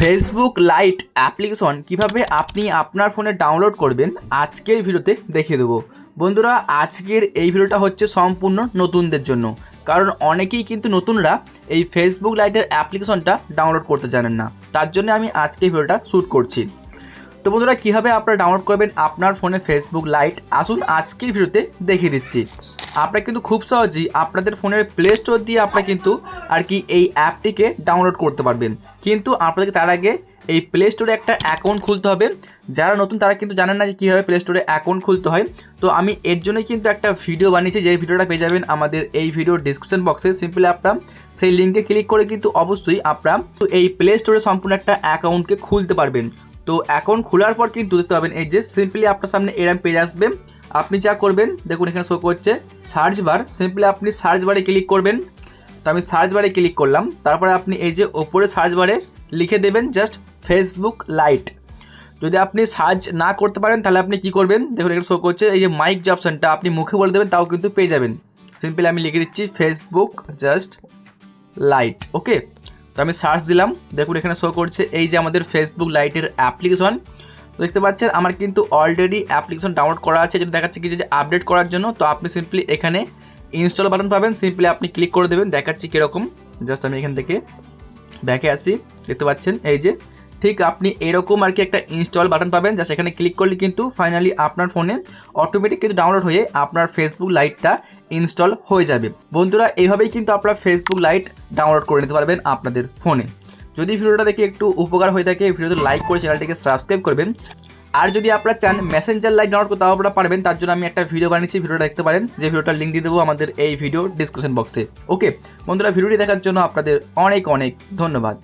Facebook light application কীভাবে আপনি আপনার ফোনে ডাউনলোড করবেন, আজকের ভিডিওতে দেখিয়ে দেবো। বন্ধুরা, আজকের এই ভিডিওটা হচ্ছে সম্পূর্ণ নতুনদের জন্য। কারণ অনেকেই কিন্তু নতুনরা এই ফেসবুক লাইটের অ্যাপ্লিকেশনটা ডাউনলোড করতে জানেন না। তার জন্য আমি আজকে ভিডিওটা শ্যুট করছি। তো বন্ধুরা, কীভাবে আপনারা ডাউনলোড করবেন আপনার ফোনে ফেসবুক লাইট আসুন আজকের ভিডিওতে দেখিয়ে দিচ্ছি। আপনারা কিন্তু খুব সহজেই আপনাদের ফোনের প্লে স্টোর দিয়ে আপনারা কিন্তু আর কি এই অ্যাপটিকে ডাউনলোড করতে পারবেন। কিন্তু আপনাদেরকে তার আগে এই প্লে স্টোরে একটা অ্যাকাউন্ট খুলতে হবে। যারা নতুন, তারা কিন্তু জানেন না যে কীভাবে প্লে স্টোরে অ্যাকাউন্ট খুলতে হয়। তো আমি এর জন্যই কিন্তু একটা ভিডিও বানিয়েছি, যে ভিডিওটা পেয়ে যাবেন আমাদের এই ভিডিওর ডিসক্রিপশন বক্সে সিম্পলি আপনারা সেই লিঙ্কে ক্লিক করে কিন্তু অবশ্যই আপনারা এই প্লে স্টোরে সম্পূর্ণ একটা অ্যাকাউন্টকে খুলতে পারবেন। তো অ্যাকাউন্ট খোলার পর কিন্তু দেখতে পাবেন এই যে সিম্পলি আপনার সামনে এরম পেজ আসবে। আপনি যা করবেন, দেখুন এখানে শো করছে সার্চ বার সিম্পলি আপনি সার্চ বারে ক্লিক করবেন। তো আমি সার্চ বারে ক্লিক করলাম, তারপরে আপনি এই যে ওপরে সার্চ বারে লিখে দেবেন জাস্ট ফেসবুক লাইট যদি আপনি সার্চ না করতে পারেন, তাহলে আপনি কি করবেন? দেখুন এখানে শো করছে, এই যে মাইক যে অপশানটা আপনি মুখে বলে দেবেন, তাও কিন্তু পেয়ে যাবেন। সিম্পলি আমি লিখে দিচ্ছি ফেসবুক জাস্ট লাইট ওকে তো আমি সার্চ দিলাম, দেখুন এখানে শো করছে এই যে আমাদের ফেসবুক লাইটের অ্যাপ্লিকেশন দেখতে পাচ্ছেন, আমার কিন্তু অলরেডি অ্যাপ্লিকেশন ডাউনলোড করা আছে যেটা দেখাচ্ছে কি যে আপডেট করার জন্য, তো আপনি সিম্পলি এখানে ইনস্টল বাটন পাবেন সিম্পলি আপনি ক্লিক করে দেবেন, দেখাচ্ছি কীরকম। জাস্ট আমি এখান থেকে ব্যাকে আসি, দেখতে পাচ্ছেন, এই যে ঠিক আপনি এরকম আর কি একটা ইনস্টল বাটন পাবেন যা সেখানে ক্লিক করলে কিন্তু ফাইনালি আপনার ফোনে অটোমেটিক কিন্তু ডাউনলোড হয়ে আপনার ফেসবুক লাইটটা ইনস্টল হয়ে যাবে। বন্ধুরা, এইভাবেই কিন্তু আপনারা ফেসবুক লাইট ডাউনলোড করে নিতে পারবেন আপনাদের ফোনে যদি ভিডিওটা দেখে একটু উপকার হয়ে থাকে ভিডিওতে লাইক করে চ্যানেলটিকে সাবস্ক্রাইব করবেন। আর যদি আপনারা চান মেসেঞ্জার লাইট ডাউনলোড করতে আপনারা পারবেন। তার জন্য আমি একটা ভিডিও বানিয়েছি, ভিডিওটা দেখতে পারেন। যে ভিডিওটার লিঙ্ক দিয়ে দেবো আমাদের এই ভিডিও ডিসক্রিপশন বক্সে ওকে বন্ধুরা, ভিডিওটি দেখার জন্য আপনাদের অনেক অনেক ধন্যবাদ।